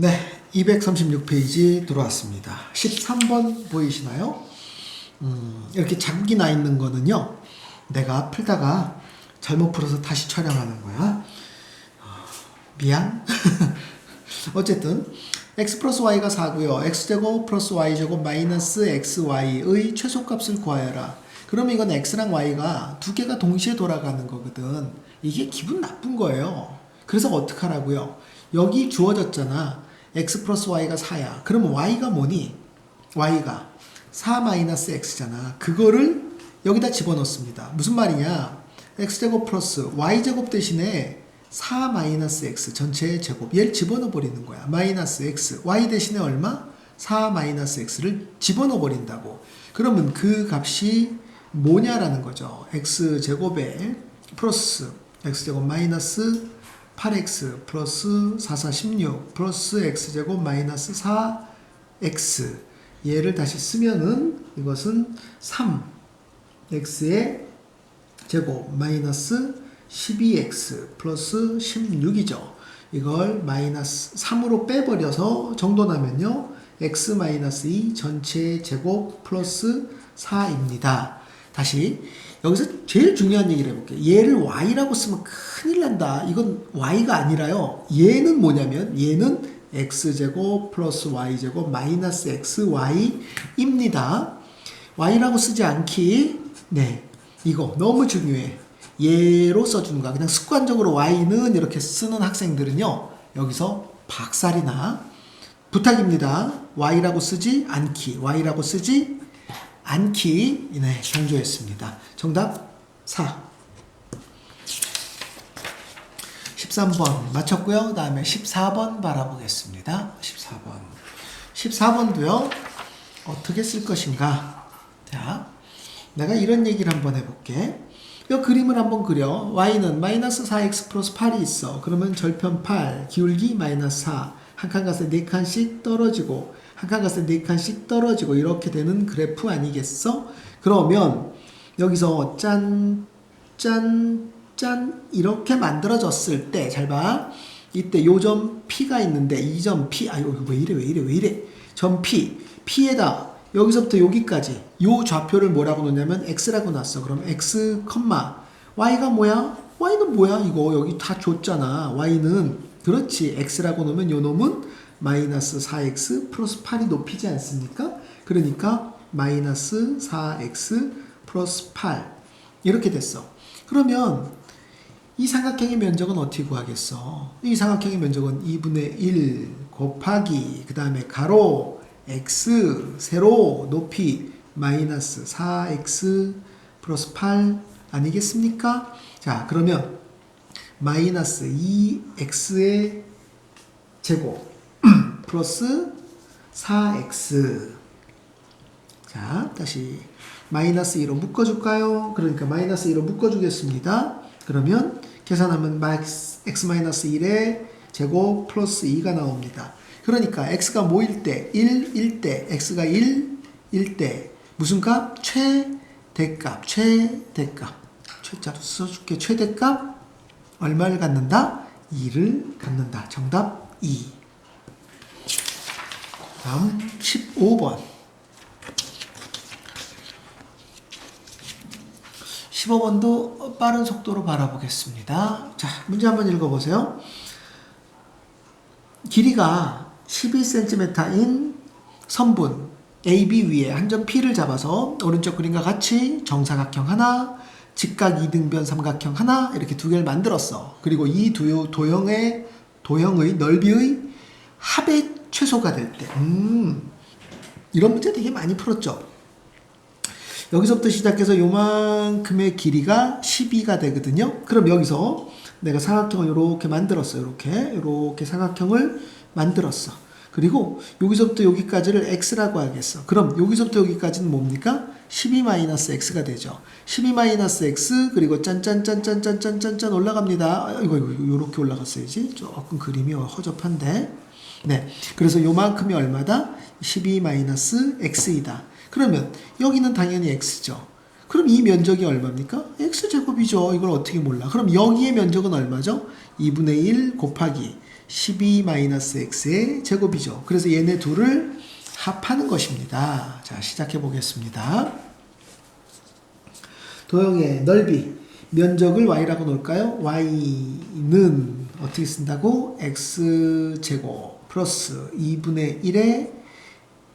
네, 236페이지 들어왔습니다. 13번 보이시나요? 음, 이렇게 잠기 나 있는 거는요, 내가 풀다가 잘못 풀어서 다시 촬영하는 거야. 어, 미안. 어쨌든, x 플러스 y가 4고요. x제곱 플러스 y제곱 마이너스 xy의 최소값을 구하여라. 그러면 이건 x랑 y가 두 개가 동시에 돌아가는 거거든. 이게 기분 나쁜 거예요. 그래서 어떡하라고요? 여기 주어졌잖아. X 플러스 y가 4야. 그러면 y가 뭐니? y가 4 마이너스 x잖아. 그거를 여기다 집어넣습니다. 무슨 말이냐? x제곱 플러스 y제곱 대신에 4 마이너스 x 전체의 제곱 얘를 집어넣어 버리는 거야. 마이너스 x y 대신에 얼마? 4 마이너스 x를 집어넣어 버린다고. 그러면 그 값이 뭐냐라는 거죠. x 제곱에 플러스 x 제곱 마이너스 8x 플러스 4, 4, 16 플러스 x제곱 마이너스 4x 얘를 다시 쓰면은 이것은 3x의 제곱 마이너스 12x 플러스 16이죠. 이걸 마이너스 3으로 빼버려서 정도 나면요. x 마이너스 2 전체 제곱 플러스 4입니다. 다시 여기서 제일 중요한 얘기를 해볼게요. 얘를 y라고 쓰면 큰일 난다. 이건 y가 아니라요. 얘는 뭐냐면 얘는 x제곱 플러스 y제곱 마이너스 xy입니다. y라고 쓰지 않기. 네. 이거 너무 중요해. 얘로 써주는 거야. 그냥 습관적으로 y는 이렇게 쓰는 학생들은요. 여기서 박살이나 부탁입니다. y라고 쓰지 않기. y라고 쓰지 않기. 네, 강조했습니다. 정답 4. 13번 맞췄고요. 그 다음에 14번 바라보겠습니다. 14번. 14번도요. 어떻게 쓸 것인가? 자, 내가 이런 얘기를 한번 해볼게. 이 그림을 한번 그려. y는 마이너스 4x 플러스 8이 있어. 그러면 절편 8, 기울기 마이너스 4. 한 칸 가서 네 칸씩 떨어지고, 한 칸 가서 네 칸씩 떨어지고, 이렇게 되는 그래프 아니겠어? 그러면, 여기서 짠, 짠, 짠, 이렇게 만들어졌을 때, 잘 봐. 이때 요점 P가 있는데, 이 점 P, 아유, 왜 이래, 왜 이래, 왜 이래. 점 P, P에다 여기서부터 여기까지 요 좌표를 뭐라고 놓냐면 x라고 놨어. 그럼 x, y가 뭐야? y는 뭐야? 이거 여기 다 줬잖아. y는 그렇지. x라고 놓으면 요 놈은 마이너스 4x 플러스 8이 높이지 않습니까? 그러니까 마이너스 4x 플러스 8 이렇게 됐어. 그러면 이 삼각형의 면적은 어떻게 구하겠어? 이 삼각형의 면적은 2분의 1 곱하기 그 다음에 가로 x 세로 높이 마이너스 4x 플러스 8 아니겠습니까? 자 그러면 마이너스 2x의 제곱 플러스 4x 자 다시 마이너스 2로 묶어줄까요? 그러니까 마이너스 2로 묶어주겠습니다. 그러면 계산하면 x 마이너스 1의 제곱 플러스 2가 나옵니다. 그러니까 x가 뭐일 때? 1, 1 때, x가 1, 1 때. 무슨 값? 최대값, 최대값. 최자로 써줄게. 최대값 얼마를 갖는다? 2를 갖는다. 정답 2. 다음 15번. 15번도 빠른 속도로 바라보겠습니다. 자, 문제 한번 읽어보세요. 길이가 11cm인 선분 AB 위에 한 점 P를 잡아서 오른쪽 그림과 같이 정사각형 하나, 직각 이등변 삼각형 하나 이렇게 두 개를 만들었어. 그리고 이 두 도형의 도형의 넓이의 합의 최소가 될 때. 음, 이런 문제 되게 많이 풀었죠. 여기서부터 시작해서 요만큼의 길이가 12가 되거든요. 그럼 여기서 내가 사각형을 이렇게 만들었어. 이렇게 이렇게 사각형을 만들었어. 그리고 여기서부터 여기까지를 x라고 하겠어. 그럼 여기서부터 여기까지는 뭡니까? 12-x가 되죠. 12-x 그리고 짠짠짠짠짠짠짠짠 올라갑니다. 아, 이거 이거 이렇게 올라갔어야지. 조금 그림이 허접한데. 네. 그래서 요만큼이 얼마다? 12-x이다. 그러면 여기는 당연히 x죠. 그럼 이 면적이 얼마입니까? x제곱이죠. 이걸 어떻게 몰라? 그럼 여기의 면적은 얼마죠? 2분의 1 곱하기 12-x의 제곱이죠. 그래서 얘네 둘을 합하는 것입니다. 자, 시작해 보겠습니다. 도형의 넓이, 면적을 y라고 놓을까요? y는 어떻게 쓴다고? x제곱 플러스 2분의 1의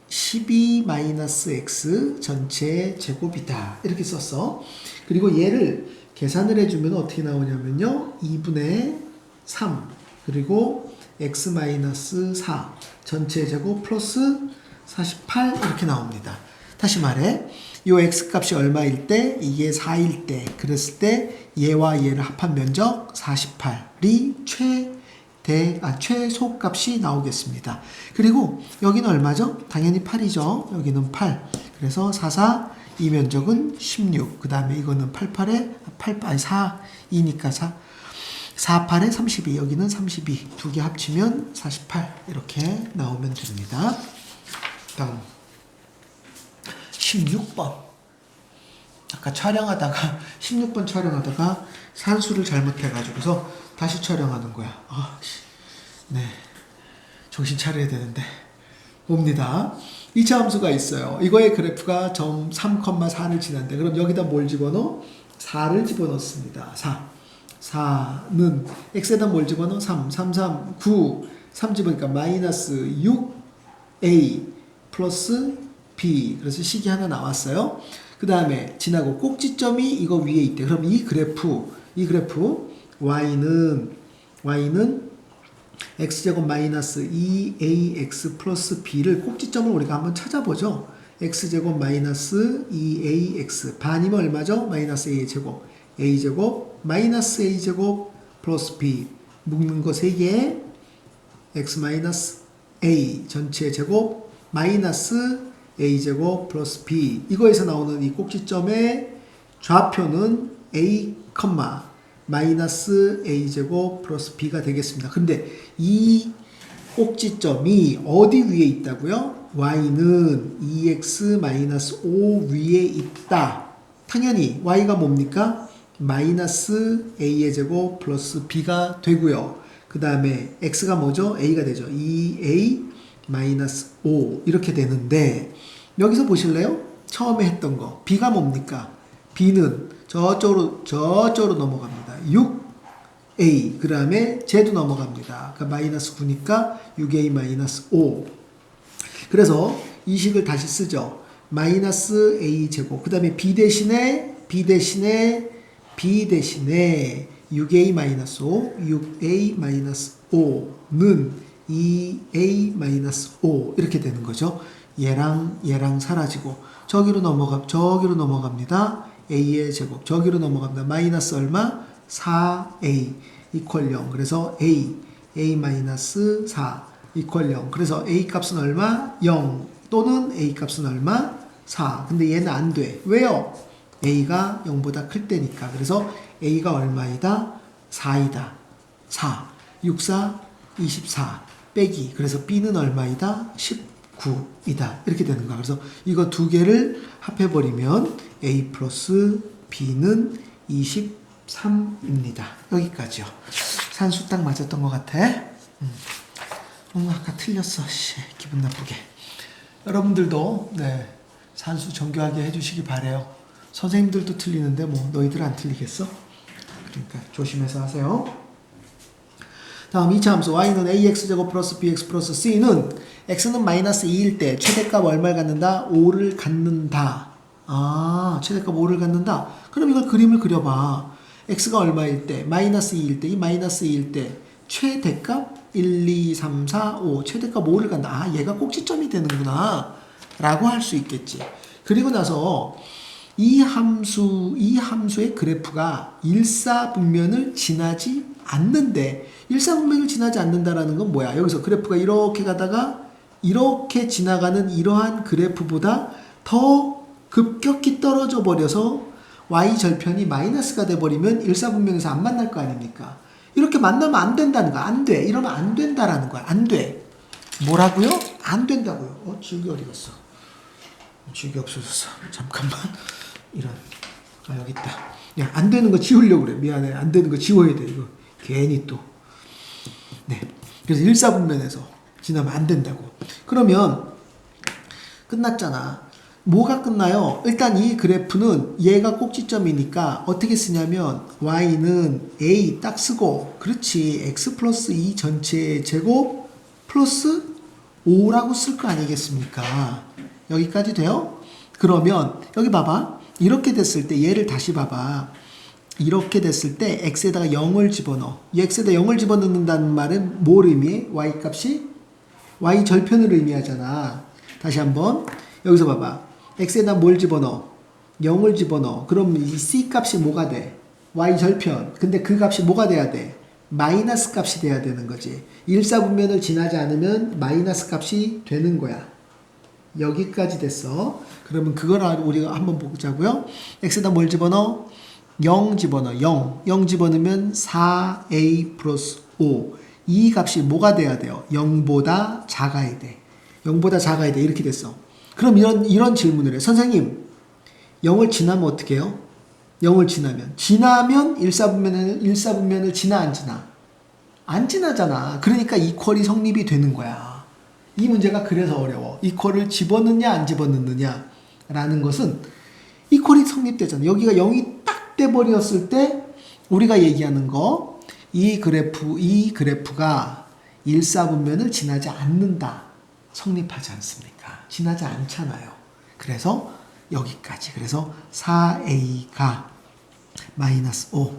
12-x 전체 제곱이다. 이렇게 썼어. 그리고 얘를 계산을 해주면 어떻게 나오냐면요. 2분의 3 그리고 x-4 전체 제곱 플러스 48 이렇게 나옵니다. 다시 말해 요 x 값이 얼마일 때 이게 4일 때 그랬을 때 얘와 얘를 합한 면적 48이 최 대 아 최소 값이 나오겠습니다. 그리고 여기는 얼마죠? 당연히 8이죠. 여기는 8. 그래서 44 이 면적은 16. 그 다음에 이거는 88에 8 아니 4 2니까 4 48에 32 여기는 32 두 개 합치면 48 이렇게 나오면 됩니다. 다음 16번 아까 촬영하다가 16번 촬영하다가 산수를 잘못해가지고서 다시 촬영하는 거야. 아, 씨. 네 정신 차려야 되는데 봅니다. 2차 함수가 있어요. 이거의 그래프가 점 3,4를 지난데 그럼 여기다 뭘 집어넣어? 4를 집어넣습니다. 4. 4는 x에다 뭘 집어넣어? 3. 3, 3, 9. 3 집으니까 마이너스 6a 플러스 b. 그래서 식이 하나 나왔어요. 그 다음에 지나고 꼭지점이 이거 위에 있대. 그럼 이 그래프, 이 그래프 y는 y는 x제곱 마이너스 2ax 플러스 b를 꼭지점을 우리가 한번 찾아보죠. x제곱 마이너스 2ax 반이면 얼마죠? 마이너스 a 제곱 a제곱 마이너스 a제곱 플러스 b 묶는 거 3개 x 마이너스 a 전체 제곱 마이너스 a제곱 플러스 b 이거에서 나오는 이 꼭지점의 좌표는 a, 마이너스 a제곱 플러스 b가 되겠습니다. 근데 이 꼭지점이 어디 위에 있다고요? y는 2x 마이너스 5 위에 있다. 당연히 y가 뭡니까? 마이너스 a의 제곱 플러스 b가 되고요. 그 다음에 x가 뭐죠? a가 되죠. 2a 마이너스 5 이렇게 되는데 여기서 보실래요? 처음에 했던 거 b가 뭡니까? b는 저쪽으로 저쪽으로 넘어갑니다. 6a 그 다음에 제도 넘어갑니다. 그러니까 마이너스 9니까 6a 마이너스 5 그래서 이 식을 다시 쓰죠. 마이너스 a 제곱 그 다음에 b 대신에 b 대신에 b 대신에 6a 마이너스 5 6a 마이너스 5는 2a 마이너스 5 이렇게 되는 거죠. 얘랑 얘랑 사라지고 저기로 넘어가 저기로 넘어갑니다. a의 제곱 저기로 넘어갑니다. 마이너스 얼마? 4a 이퀄 0 그래서 a a 마이너스 4 이퀄 0 그래서 a 값은 얼마? 0 또는 a 값은 얼마? 4 근데 얘는 안 돼. 왜요? a가 0보다 클 때니까 그래서 a가 얼마이다? 4이다. 4 6 4 24 빼기 그래서 b는 얼마이다? 19이다. 이렇게 되는 거야. 그래서 이거 두 개를 합해버리면 a 플러스 b는 23입니다. 여기까지요. 산수 딱 맞았던 것 같아. 음. 음, 아까 틀렸어. 씨, 기분 나쁘게. 여러분들도 네, 산수 정교하게 해주시기 바래요. 선생님들도 틀리는데 뭐 너희들 안 틀리겠어? 그러니까 조심해서 하세요. 다음 2차 함수 y는 ax제곱 플러스 bx 플러스 c는 x는 마이너스 2일 때 최대값 얼마를 갖는다? 5를 갖는다. 아 최대값 5를 갖는다. 그럼 이걸 그림을 그려봐. x가 얼마일 때? 마이너스 2일 때. 이 마이너스 2일 때 최대값 1, 2, 3, 4, 5 최대값 5를 간다. 아 얘가 꼭지점이 되는구나. 라고 할 수 있겠지. 그리고 나서 이 함수, 이 함수의 그래프가 일사분면을 지나지 않는데, 일사분면을 지나지 않는다라는 건 뭐야? 여기서 그래프가 이렇게 가다가 이렇게 지나가는 이러한 그래프보다 더 급격히 떨어져 버려서 y 절편이 마이너스가 돼버리면 일사분면에서 안 만날 거 아닙니까? 이렇게 만나면 안 된다는 거야. 안 돼. 이러면 안 된다라는 거야. 안 돼. 뭐라고요? 안 된다고요. 어, 지우개 어디 갔어? 지우개 없어졌어. 잠깐만. 이런. 아, 여기 있다. 야, 안 되는 거 지우려고 그래. 미안해. 안 되는 거 지워야 돼. 이거. 괜히 또. 네. 그래서 일사분면에서 지나면 안 된다고. 그러면 끝났잖아. 뭐가 끝나요? 일단 이 그래프는 얘가 꼭지점이니까 어떻게 쓰냐면 y는 a 딱 쓰고 그렇지 x 플러스 2 전체의 제곱 플러스 5라고 쓸 거 아니겠습니까? 여기까지 돼요? 그러면 여기 봐봐. 이렇게 됐을 때 얘를 다시 봐봐. 이렇게 됐을 때 x에다가 0을 집어넣어. 이 x에다 0을 집어넣는다는 말은 뭘 의미해? y 값이 y 절편을 의미하잖아. 다시 한번 여기서 봐봐. x에다 뭘 집어넣어? 0을 집어넣어. 그럼 이 c 값이 뭐가 돼? y 절편. 근데 그 값이 뭐가 돼야 돼? 마이너스 값이 돼야 되는 거지. 일사분면을 지나지 않으면 마이너스 값이 되는 거야. 여기까지 됐어. 그러면 그걸 알- 우리가 한번 보자고요. x에다 뭘 집어넣어? 0 집어넣어. 0. 0 집어넣으면 4a 플러스 5. 이 값이 뭐가 돼야 돼요? 0보다 작아야 돼. 0보다 작아야 돼. 이렇게 됐어. 그럼 이런, 이런 질문을 해. 선생님, 0을 지나면 어떻게 해요? 0을 지나면. 지나면 일사분면을, 일사분면을 지나, 안 지나? 안 지나잖아. 그러니까 이퀄이 성립이 되는 거야. 이 문제가 그래서 어려워. 이퀄을 집어넣느냐, 안 집어넣느냐. 라는 것은 이퀄이 성립되잖아. 여기가 0이 딱 돼버렸을 때 우리가 얘기하는 거, 이 그래프, 이 그래프가 일사분면을 지나지 않는다. 성립하지 않습니까? 지나지 않잖아요. 그래서 여기까지. 그래서 4a가 마이너스 5.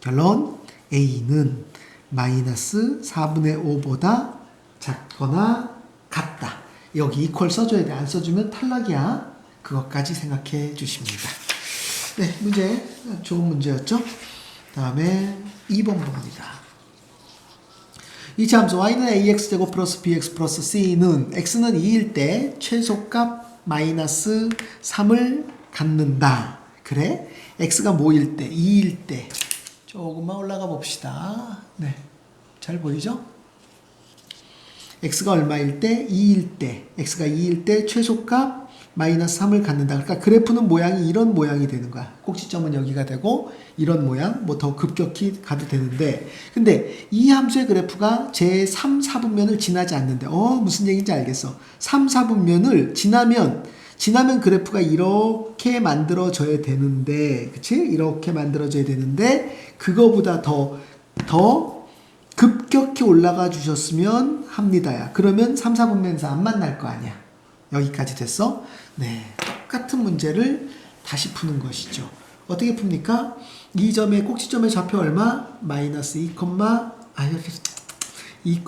결론 a는 마이너스 4분의 5보다 작거나 같다. 여기 이퀄 써줘야 돼. 안 써주면 탈락이야. 그것까지 생각해 주십니다. 네, 문제 좋은 문제였죠? 다음에 2번 봅니다. 이차 함수 y는 ax 제곱 플러스 bx 플러스 c는 x는 2일 때 최소값 마이너스 3을 갖는다. 그래? x가 뭐일 때? 2일 때. 조금만 올라가 봅시다. 네. 잘 보이죠? X가 얼마일 때? 2일 때. x가 2일 때 최소값 마이너스 3을 갖는다. 그러니까 그래프는 모양이 이런 모양이 되는 거야. 꼭지점은 여기가 되고 이런 모양 뭐 더 급격히 가도 되는데 근데 이 함수의 그래프가 제 3, 4분면을 지나지 않는데 어 무슨 얘기인지 알겠어. 3, 4분면을 지나면 지나면 그래프가 이렇게 만들어져야 되는데 그치? 이렇게 만들어져야 되는데 그거보다 더 더 급격히 올라가 주셨으면 합니다야. 그러면 3, 4분면에서 안 만날 거 아니야. 여기까지 됐어? 네. 똑같은 문제를 다시 푸는 것이죠. 어떻게 풉니까? 이 점의 꼭지점의 좌표 얼마? 마이너스 2, 아, 이렇게 2,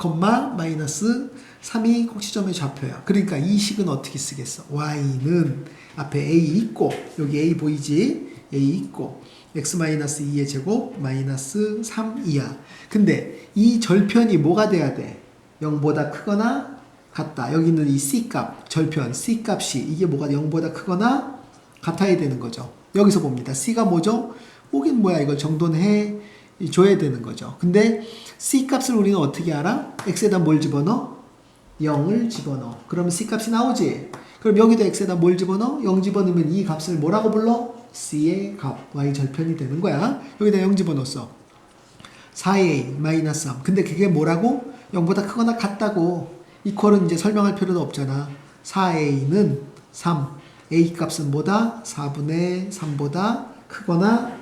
마이너스 3이 꼭지점의 좌표야. 그러니까 이 식은 어떻게 쓰겠어? y는 앞에 a 있고 여기 a 보이지? a 있고 x 마이너스 2의 제곱 마이너스 3이야. 근데 이 절편이 뭐가 돼야 돼? 0보다 크거나 같다. 여기 있는 이 c 값, 절편 c 값이 이게 뭐가 0보다 크거나 같아야 되는 거죠. 여기서 봅니다. c가 뭐죠? 오긴 뭐야 이걸 정돈해 줘야 되는 거죠. 근데 c 값을 우리는 어떻게 알아? x에다 뭘 집어넣어? 0을 집어넣어. 그러면 c 값이 나오지. 그럼 여기도 x에다 뭘 집어넣어? 0 집어넣으면 이 값을 뭐라고 불러? C의 값, y 절편이 되는 거야. 여기다 0 집어넣었어. 4a 마이너스 3. 근데 그게 뭐라고? 0보다 크거나 같다고. 이퀄은 이제 설명할 필요도 없잖아. 4a는 3. a 값은 뭐다? 4분의 3보다 크거나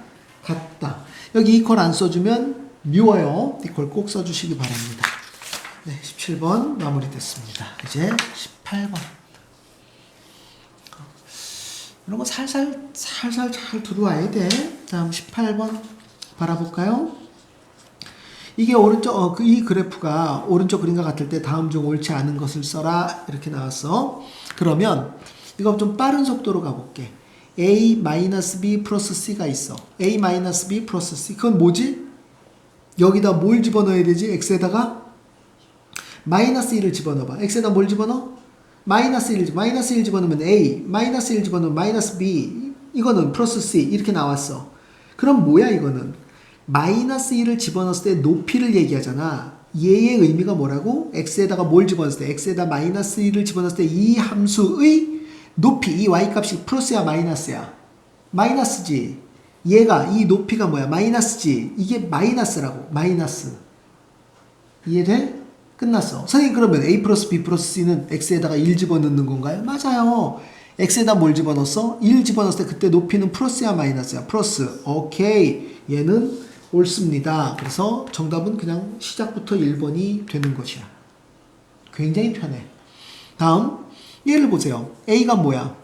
같다. 여기 이퀄 안 써주면 미워요. 이퀄 꼭 써주시기 바랍니다. 네, 17번 마무리됐습니다. 이제 18번. 이런 거 살살 살살 잘 들어와야 돼. 다음 18번 바라볼까요? 이게 오른쪽 어, 그 이 그래프가 오른쪽 그림과 같을 때 다음 중 옳지 않은 것을 써라 이렇게 나왔어. 그러면 이거 좀 빠른 속도로 가볼게. a 마이너스 b 플러스 c가 있어. a 마이너스 b 플러스 c 그건 뭐지? 여기다 뭘 집어넣어야 되지? x에다가 마이너스 1을 집어넣어봐. x에다 뭘 집어넣어? 마이너스 1, 마이너스 1 집어넣으면 a, 마이너스 1 집어넣으면 마이너스 b, 이거는 플러스 c 이렇게 나왔어. 그럼 뭐야 이거는? 마이너스 1을 집어넣었을 때 높이를 얘기하잖아. 얘의 의미가 뭐라고? x에다가 뭘 집어넣었을 때, x에다 마이너스 1을 집어넣었을 때 이 함수의 높이, 이 y값이 플러스야 마이너스야? 마이너스지. 얘가 이 높이가 뭐야? 마이너스지. 이게 마이너스라고. 마이너스. 이해돼? 끝났어. 선생님 그러면 A 플러스 B 플러스 C는 X에다가 1 집어넣는 건가요? 맞아요. X에다 뭘 집어넣었어? 1 집어넣었을 때 그때 높이는 플러스야 마이너스야? 플러스. 오케이. 얘는 옳습니다. 그래서 정답은 그냥 시작부터 1번이 되는 것이야. 굉장히 편해. 다음 얘를 보세요. A가 뭐야?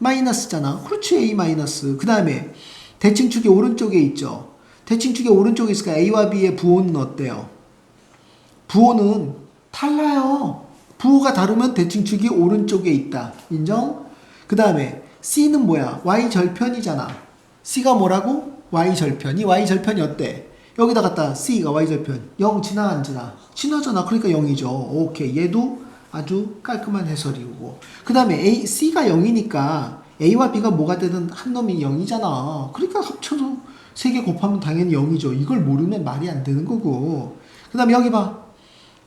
마이너스잖아. 그렇지 A 마이너스. 그 다음에 대칭축이 오른쪽에 있죠. 대칭축이 오른쪽에 있으니까 A와 B의 부호는 어때요? 부호는 달라요. 부호가 다르면 대칭축이 오른쪽에 있다. 인정? 그 다음에 C는 뭐야? Y 절편이잖아. C가 뭐라고? Y 절편. 이 Y 절편이 어때? 여기다 갖다 C가 Y 절편. 0 지나 안 지나? 지나잖아. 그러니까 0이죠. 오케이. 얘도 아주 깔끔한 해설이고. 그 다음에 A, C가 0이니까 A와 B가 뭐가 되든 한 놈이 0이잖아. 그러니까 합쳐서 세개 곱하면 당연히 0이죠. 이걸 모르면 말이 안 되는 거고. 그 다음에 여기 봐.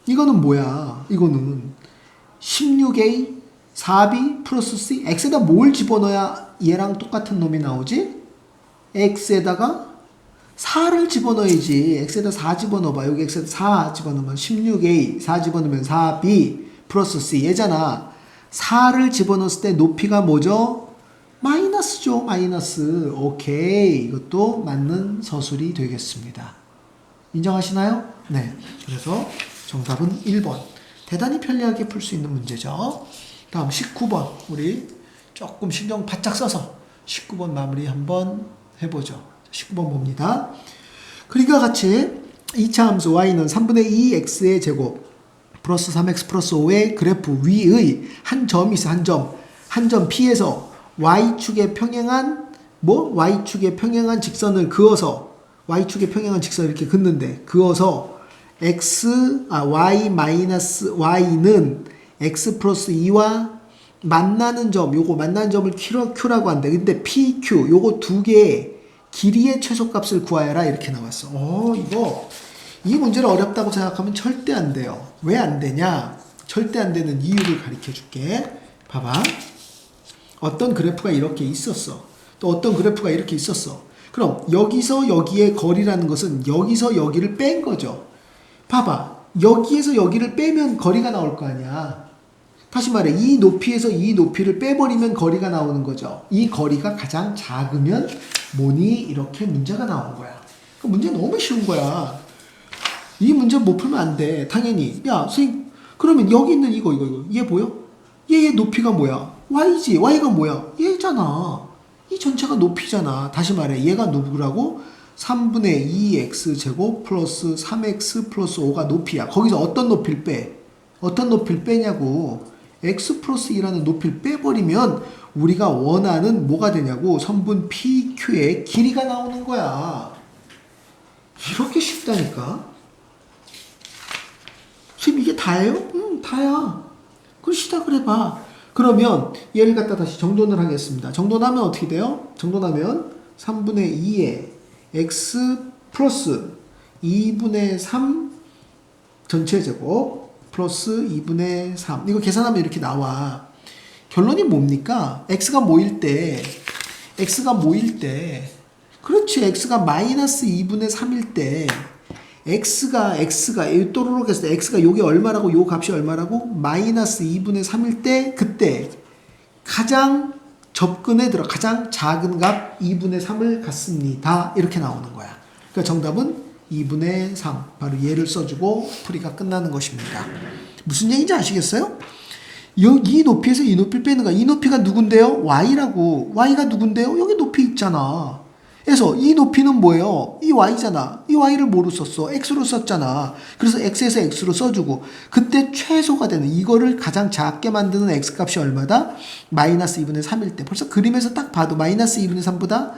이거는 뭐야? 이거는 16A 4B 플러스 C X에다 뭘 집어넣어야 얘랑 똑같은 놈이 나오지? X에다가 4를 집어넣어야지. X에다 4 집어넣어봐. 여기 X에다 4 집어넣으면 16A 4 집어넣으면 4B 플러스 C 얘잖아. 4를 집어넣었을 때 높이가 뭐죠? 마이너스죠. 마이너스. 오케이. 이것도 맞는 서술이 되겠습니다. 인정하시나요? 네. 그래서 정답은 1번. 대단히 편리하게 풀 수 있는 문제죠. 다음 19번. 우리 조금 신경 바짝 써서 19번 마무리 한번 해보죠. 19번 봅니다. 그리과 같이 2차 함수 y는 3분의 2x의 제곱 플러스 3x 플러스 5의 그래프 위의 한 점이 있어 한 점. 한 점 P에서 y축에 평행한 뭐 y축에 평행한 직선을 그어서 y축에 평행한 직선을 이렇게 긋는데 그어서 x 아 y 마이너스 y는 x 플러스 2와 만나는 점 요거 만나는 점을 Q, Q라고 한대. 근데 PQ 요거 두 개의 길이의 최소값을 구하여라 이렇게 나왔어. 어 이거 이 문제를 어렵다고 생각하면 절대 안 돼요. 왜 안 되냐? 절대 안 되는 이유를 가르쳐 줄게. 봐봐. 어떤 그래프가 이렇게 있었어. 또 어떤 그래프가 이렇게 있었어. 그럼 여기서 여기의 거리라는 것은 여기서 여기를 뺀 거죠. 봐봐. 여기에서 여기를 빼면 거리가 나올 거 아니야. 다시 말해, 이 높이에서 이 높이를 빼버리면 거리가 나오는 거죠. 이 거리가 가장 작으면 뭐니? 이렇게 문제가 나오는 거야. 그 문제 너무 쉬운 거야. 이 문제 못 풀면 안 돼. 당연히. 야, 선생님, 그러면 여기 있는 이거, 이거, 이거. 얘 보여? 얘의 높이가 뭐야? y지. y가 뭐야? 얘잖아. 이 전체가 높이잖아. 다시 말해, 얘가 누구라고? 3분의 2x 제곱 플러스 3x 플러스 5가 높이야. 거기서 어떤 높이를 빼? 어떤 높이를 빼냐고. x 플러스 2라는 높이를 빼버리면 우리가 원하는 뭐가 되냐고. 선분 PQ의 길이가 나오는 거야. 이렇게 쉽다니까. 지금 이게 다예요? 응, 다야. 그럼 시작을 해봐. 그러면 얘를 갖다 다시 정돈을 하겠습니다. 정돈하면 어떻게 돼요? 정돈하면 3분의 2에 x 플러스 2분의 3 전체 제곱 플러스 2분의 3 이거 계산하면 이렇게 나와. 결론이 뭡니까? x가 모일 때 x가 모일 때 그렇지 x가 마이너스 2분의 3일 때 x가 x가 이 또르륵 했을 때 x가 요게 얼마라고 요 값이 얼마라고 마이너스 2분의 3일 때 그때 가장 접근에 들어 가장 작은 값 2분의 3을 갖습니다. 이렇게 나오는 거야. 그러니까 정답은 2분의 3. 바로 얘를 써주고 풀이가 끝나는 것입니다. 무슨 얘기인지 아시겠어요? 여- 이 높이에서 이 높이를 빼는 거야. 이 높이가 누군데요? y라고. y가 누군데요? 여기 높이 있잖아. 그래서 이 높이는 뭐예요? 이 y잖아. 이 y를 뭐로 썼어? x로 썼잖아. 그래서 x에서 x로 써주고 그때 최소가 되는 이거를 가장 작게 만드는 x 값이 얼마다? 마이너스 2분의 3일 때. 벌써 그림에서 딱 봐도 마이너스 2분의 3보다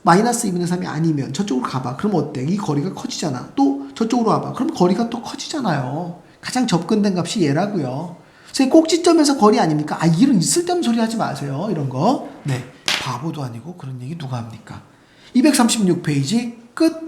마이너스 2분의 3이 아니면 저쪽으로 가봐. 그럼 어때? 이 거리가 커지잖아. 또 저쪽으로 와봐. 그럼 거리가 또 커지잖아요. 가장 접근된 값이 얘라고요. 선생님 꼭지점에서 거리 아닙니까? 아 이런 쓸데없는 소리 하지 마세요. 이런 거. 네. 바보도 아니고 그런 얘기 누가 합니까? 236페이지 끝.